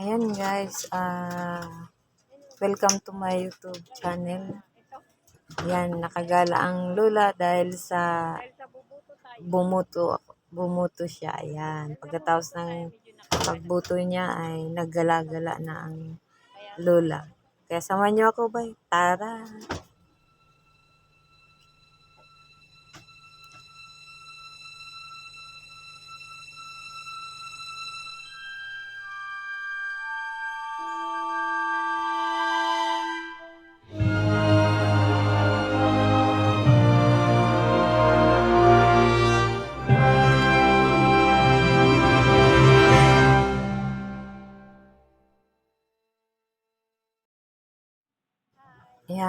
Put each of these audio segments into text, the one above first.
Ayan guys, ah welcome to my YouTube channel. Ayan, nakagala ang lula dahil sa bumuto, bumuto siya. Ayan, pagkatapos ng pagbuto niya ay naggala-gala na ang lula. Kaya samahan niyo ako ba? Tara!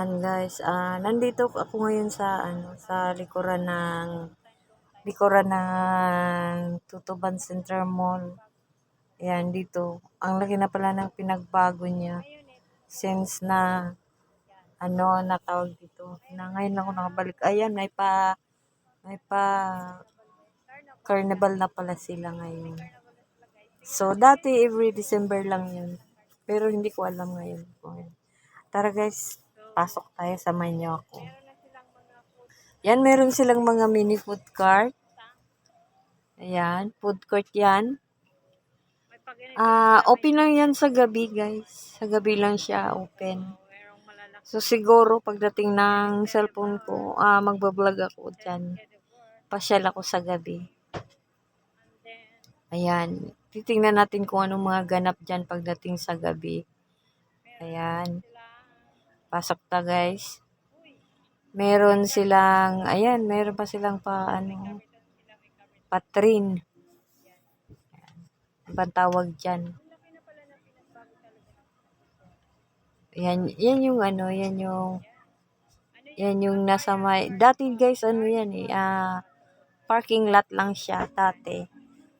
Ayan guys, ah nandito ako ngayon sa ano sa likuran ng likuran ng Tutuban Center Mall. Ayan dito, ang laki na pala ng pinagbago niya since na ano natawag dito. Na ngayon lang ako nakabalik. Ayan, may pa may pa carnival na pala sila ngayon. So dati every December lang 'yun. Pero hindi ko alam ngayon kung Tara guys, pasok tayo sa ako. Yan, meron silang mga mini food cart. Ayan, food court yan. Ah, open lang yan sa gabi, guys. Sa gabi lang siya open. So siguro pagdating ng cellphone ko, ah magbablog ako diyan. Pasyal ako sa gabi. Ayan, titingnan natin kung anong mga ganap diyan pagdating sa gabi. Ayan. Pasok ta guys. Meron silang, ayan, meron pa silang pa, ano, patrin. Ibang tawag dyan. Yan, yan yung ano, yan yung, yan yung nasa may, dati guys, ano yan eh, ah, parking lot lang siya, dati.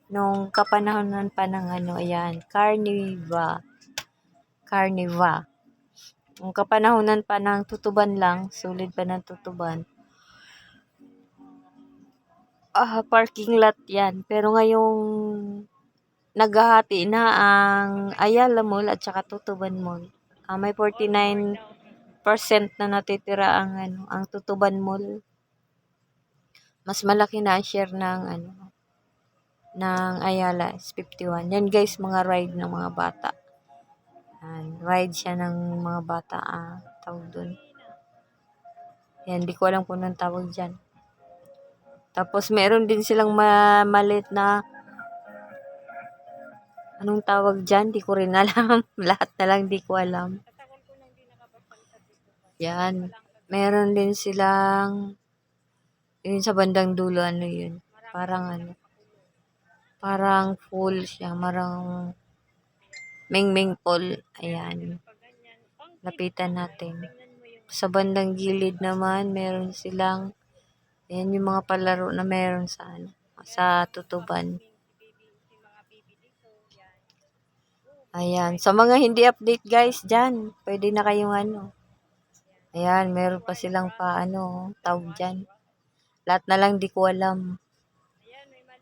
Nung kapanahonan pa ng ano, ayan, Carniva. Carniva. Nung kapanahonan pa ng tutuban lang, sulit pa ng tutuban. Ah, parking lot yan. Pero ngayong naghahati na ang Ayala Mall at saka Tutuban Mall. Ah, may 49% na natitira ang ano, ang Tutuban Mall. Mas malaki na ang share ng ano ng Ayala is 51. Yan guys, mga ride ng mga bata. Yan, ride siya ng mga bata, ah, tawag doon. Yan, di ko alam kung anong tawag dyan. Tapos, meron din silang ma malit na anong tawag dyan, di ko rin alam. Lahat na lang di ko alam. Yan. Meron din silang yun sa bandang dulo, ano yun. Parang ano. Parang full siya. Marang Mingming Pool. Ayan. Lapitan natin. Sa bandang gilid naman, meron silang Ayan yung mga palaro na meron sa ano, sa tutuban. Ayan. Sa mga hindi update guys, dyan, pwede na kayong ano. Ayan, meron pa silang pa ano, tawag dyan. Lahat na lang di ko alam.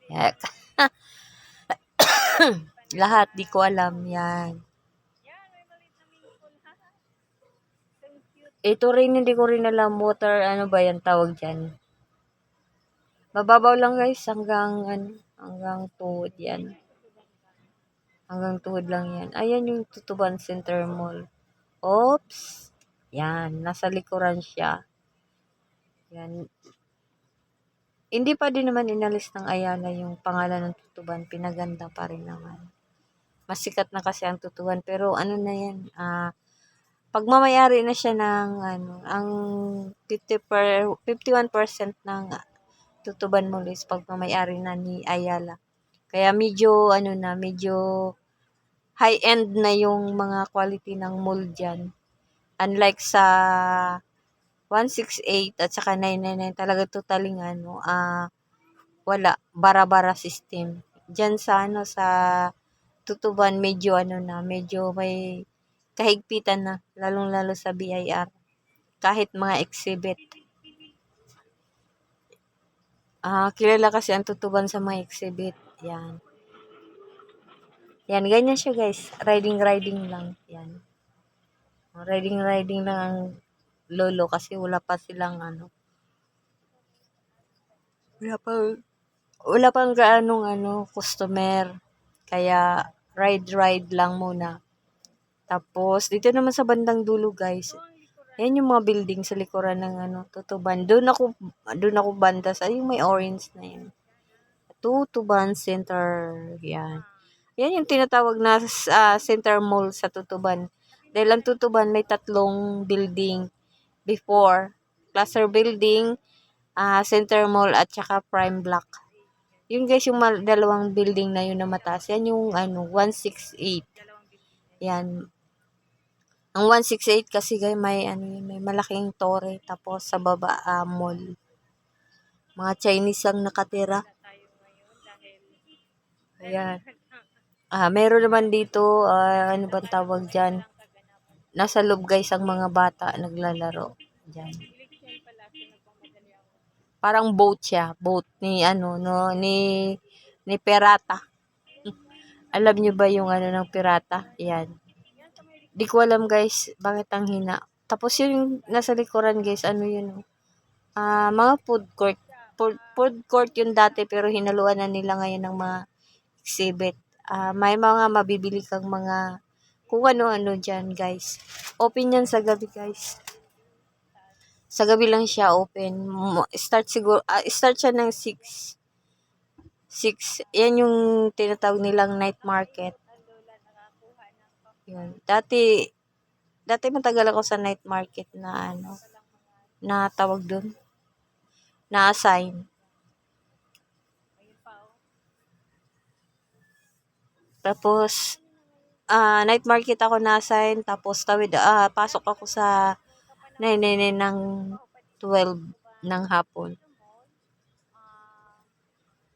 Ayan. Lahat di ko alam yan. Ito rin hindi ko rin alam water ano ba yan tawag dyan. Mababaw lang guys hanggang ano, hanggang tuhod yan. Hanggang tuhod lang yan. Ayan yung Tutuban Center Mall. Oops. Yan, nasa likuran siya. Yan. Hindi pa din naman inalis ng Ayala yung pangalan ng Tutuban. Pinaganda pa rin naman. Masikat na kasi ang Tutuban. Pero ano na yan, uh, pagmamayari na siya ng ano, ang 50 per, 51% ng tutuban mo is pagmamayari na ni Ayala. Kaya medyo ano na, medyo high-end na yung mga quality ng mall dyan. Unlike sa 168 at saka 999 talaga totaling ano, uh, wala, bara-bara system. Diyan sa ano sa tutuban medyo ano na, medyo may kahigpitan na, lalong-lalo sa BIR. Kahit mga exhibit. Ah, kilala kasi ang tutuban sa mga exhibit. Yan. Yan, ganyan siya guys. Riding-riding lang. Yan. Riding-riding lang ang lolo kasi wala pa silang ano. Wala pa wala pang gaanong ano, customer. Kaya ride-ride lang muna. Tapos, dito naman sa bandang dulo guys, yan yung mga building sa likuran ng ano, Tutuban. Doon ako, doon ako banda sa, yung may orange na yun. Tutuban Center. Yan. Yan yung tinatawag na uh, Center Mall sa Tutuban. Dahil ang Tutuban may tatlong building before. Cluster Building, uh, Center Mall, at saka Prime Block. Yun guys, yung dalawang building na yun na mataas. Yan yung ano, 168. Yan. Ang 168 kasi guys, may, ano, may malaking tore. Tapos sa baba, uh, mall. Mga Chinese ang nakatira. Ayan. Ah, meron naman dito, uh, ano bang tawag dyan? Nasa loob guys ang mga bata naglalaro. Dyan. Parang boat siya. Boat ni ano, no, ni, ni Pirata. Alam niyo ba yung ano ng pirata? Yan. Di ko alam guys, bakit ang hina. Tapos yung nasa likuran guys, ano yun? Ah, uh, mga food court. Food, food court yung dati pero hinaluan na nila ngayon ng mga exhibit. Uh, may mga mabibili kang mga kung ano-ano dyan, guys. Open yan sa gabi, guys. Sa gabi lang siya open. Start siguro, uh, start siya ng 6. 6. Yan yung tinatawag nilang night market. Yun. Dati, dati matagal ako sa night market na ano, na tawag dun. Na-assign. Tapos, uh, night market ako na-assign. Tapos, tawid, uh, pasok ako sa 999 ng 12 ng hapon.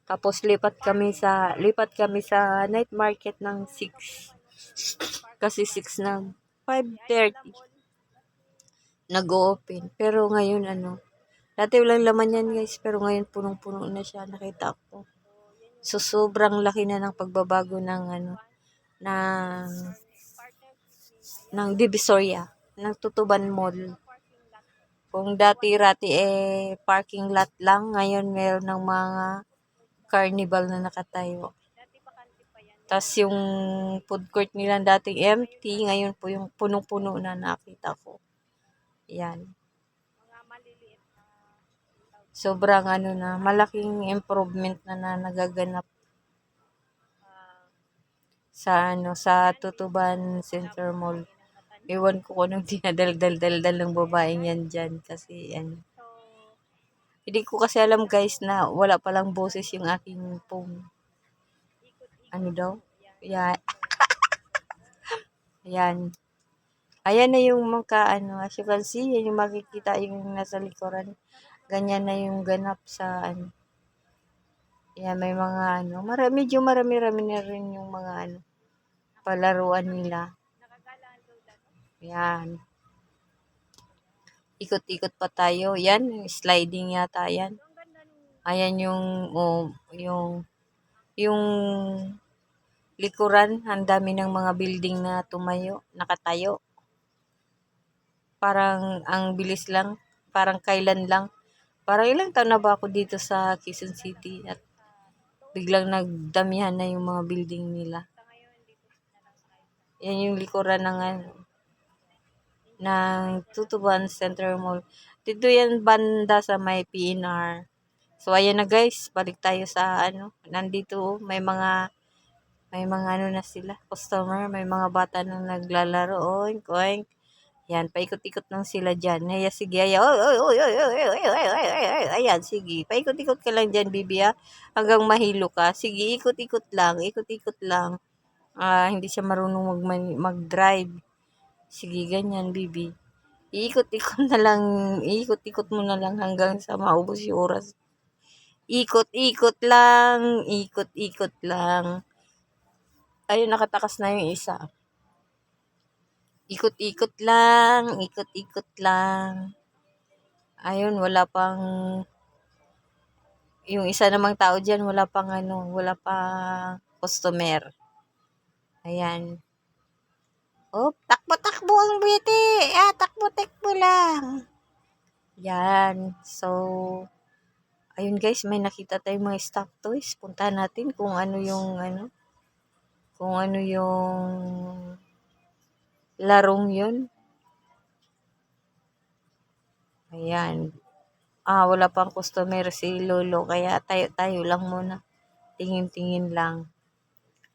Tapos, lipat kami sa, lipat kami sa night market ng 6. Kasi 6 na, 5.30. Nag-open. Pero ngayon, ano, dati walang laman yan guys, pero ngayon punong-puno na siya, nakita ko. So, sobrang laki na ng pagbabago ng ano, ng, ng Divisoria, ng Tutuban Mall. Kung dati-rati eh parking lot lang, ngayon meron ng mga carnival na nakatayo. Tapos yung food court nila dating empty, ngayon po yung punong-puno na nakita ko. Yan. sobrang ano na, malaking improvement na, na nagaganap sa ano sa Tutuban Center Mall. Ewan ko kung anong dinadaldal-daldal ng babaeng yan dyan kasi ano. Hindi ko kasi alam guys na wala palang boses yung aking phone. Ano daw? Yan. Ayan. Ayan na yung mga ano, as you can see, yan yung makikita yung nasa likuran ganyan na yung ganap sa ano. Yan, may mga ano, marami, medyo marami-rami na rin yung mga ano, palaruan nila. Yan. Ikot-ikot pa tayo. Yan, sliding yata yan. Ayan yung, oh, yung, yung likuran. Ang dami ng mga building na tumayo, nakatayo. Parang ang bilis lang. Parang kailan lang. Parang ilang taon na ba ako dito sa Quezon City at biglang nagdamihan na yung mga building nila. Yan yung likuran ng ano, ng Tutuban Center Mall. Dito yan banda sa may PNR. So ayan na guys, balik tayo sa ano, nandito may mga may mga ano na sila, customer, may mga bata na naglalaro, oink oink. Yan, paikot-ikot lang sila dyan. Haya, sige, haya. Oy, oy, oy, oy, oy, oy, oy, oy, oy, Ayan, sige. Paikot-ikot ka lang dyan, bibi, ha? Hanggang mahilo ka. Sige, ikot-ikot lang. Ikot-ikot lang. Ah, hindi siya marunong mag mag-drive. Sige, ganyan, bibi. Iikot-ikot na lang. Iikot-ikot mo na lang hanggang sa maubos yung oras. Ikot-ikot lang. Ikot-ikot lang. Ayun, nakatakas na yung isa. Ikot-ikot lang, ikot-ikot lang. Ayun, wala pang yung isa namang tao diyan wala pang ano, wala pang customer. Ayan. Oh, takbo-takbo ang beauty. Ah, takbo-takbo lang. Yan. So, ayun guys, may nakita tayong mga stock toys. Puntahan natin kung ano yung ano, kung ano yung larong yun. Ayan. Ah, wala pang customer si Lolo, kaya tayo-tayo lang muna. Tingin-tingin lang.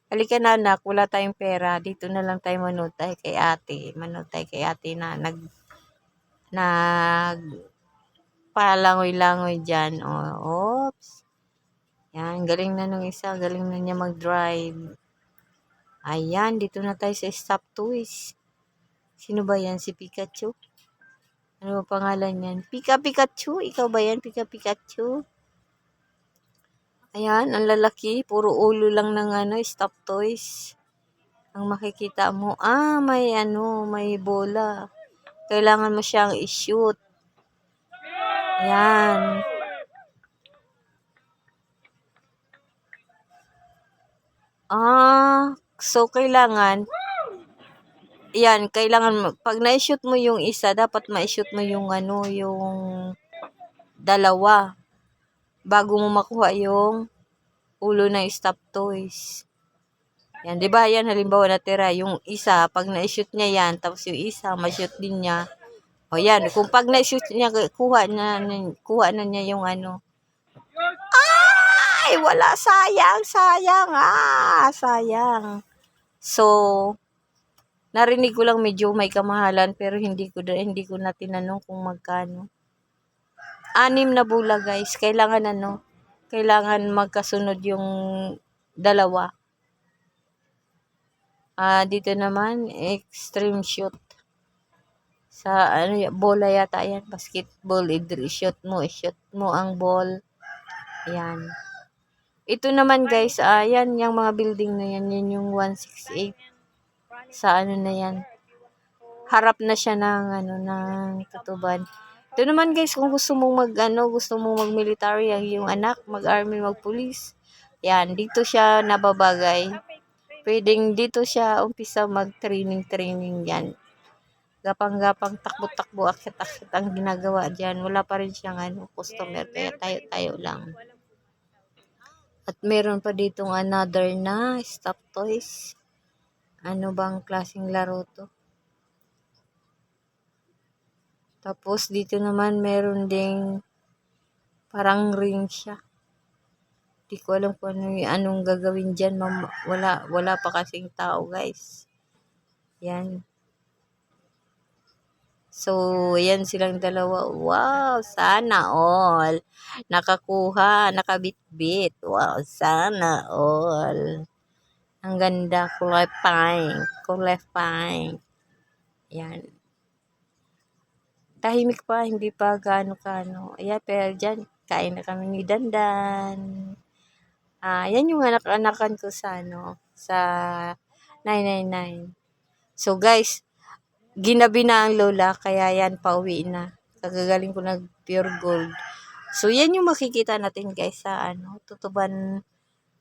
Halika na anak, wala tayong pera. Dito na lang tayo manutay kay ate. Manutay kay ate na nag nag palangoy-langoy dyan. Oh, oops. Yan, galing na nung isa. Galing na niya mag-drive. Ayan, dito na tayo sa Stop Toys. Sino ba yan? Si Pikachu? Ano pangalan yan? Pika Pikachu? Ikaw ba yan? Pika Pikachu? Ayan, ang lalaki. Puro ulo lang ng ano, Stop Toys. Ang makikita mo, ah, may ano, may bola. Kailangan mo siyang i-shoot. Ayan. Ah, so kailangan, yan, kailangan, mo- pag na-shoot mo yung isa, dapat ma-shoot mo yung ano, yung dalawa. Bago mo makuha yung ulo ng stop toys. Yan, di ba? Yan, halimbawa natira, yung isa, pag na-shoot niya yan, tapos yung isa, ma-shoot din niya. O yan, kung pag na-shoot niya, kuha na, kuha na niya yung ano. Ay, wala, sayang, sayang, ah, sayang. So, narinig ko lang medyo may kamahalan, pero hindi ko, hindi ko na tinanong kung magkano. Anim na bula, guys. Kailangan ano, kailangan magkasunod yung dalawa. Ah, dito naman, extreme shoot. Sa ano, bola yata yan, basketball, idri shoot mo, shoot mo ang ball. Yan. Ito naman guys, ah, yan, yung mga building na yan, yan yung 168. Sa ano na yan. Harap na siya ng, ano, ng tutuban. Ito naman guys, kung gusto mong mag, ano, gusto mong mag-military, yung anak, mag-army, mag-police. Yan, dito siya nababagay. Pwedeng dito siya umpisa mag-training-training yan. Gapang-gapang takbo-takbo, akit-akit ang ginagawa dyan. Wala pa rin siyang ano, customer, kaya tayo-tayo lang. At meron pa ditong another na stop toys. Ano bang klaseng laro to? Tapos dito naman meron ding parang ring siya. Di ko alam kung ano, anong gagawin dyan. Mam- wala, wala pa kasing tao guys. Yan. So, yan silang dalawa. Wow, sana all. Nakakuha, nakabitbit. Wow, sana all. Ang ganda, kulay pink. Kulay pink. Yan. Tahimik pa, hindi pa gaano-kano. Ayan, pero dyan, kain na kami ni Dandan. Ah, yan yung anak-anakan ko sa, ano, sa 999. So, guys, ginabi na ang lola, kaya yan, pauwi na. Kagagaling ko nag pure gold. So, yan yung makikita natin, guys, sa, ano, tutuban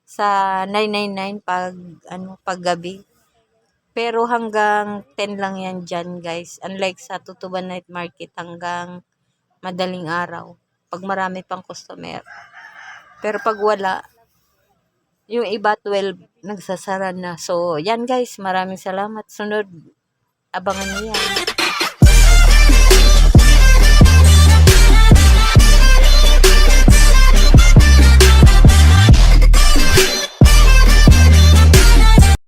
sa 999 pag, ano, paggabi. Pero hanggang 10 lang yan dyan, guys. Unlike sa Tutuban Night Market, hanggang madaling araw. Pag marami pang customer. Pero pag wala, yung iba 12, nagsasara na. So, yan guys. Maraming salamat. Sunod, abangan niyo yan.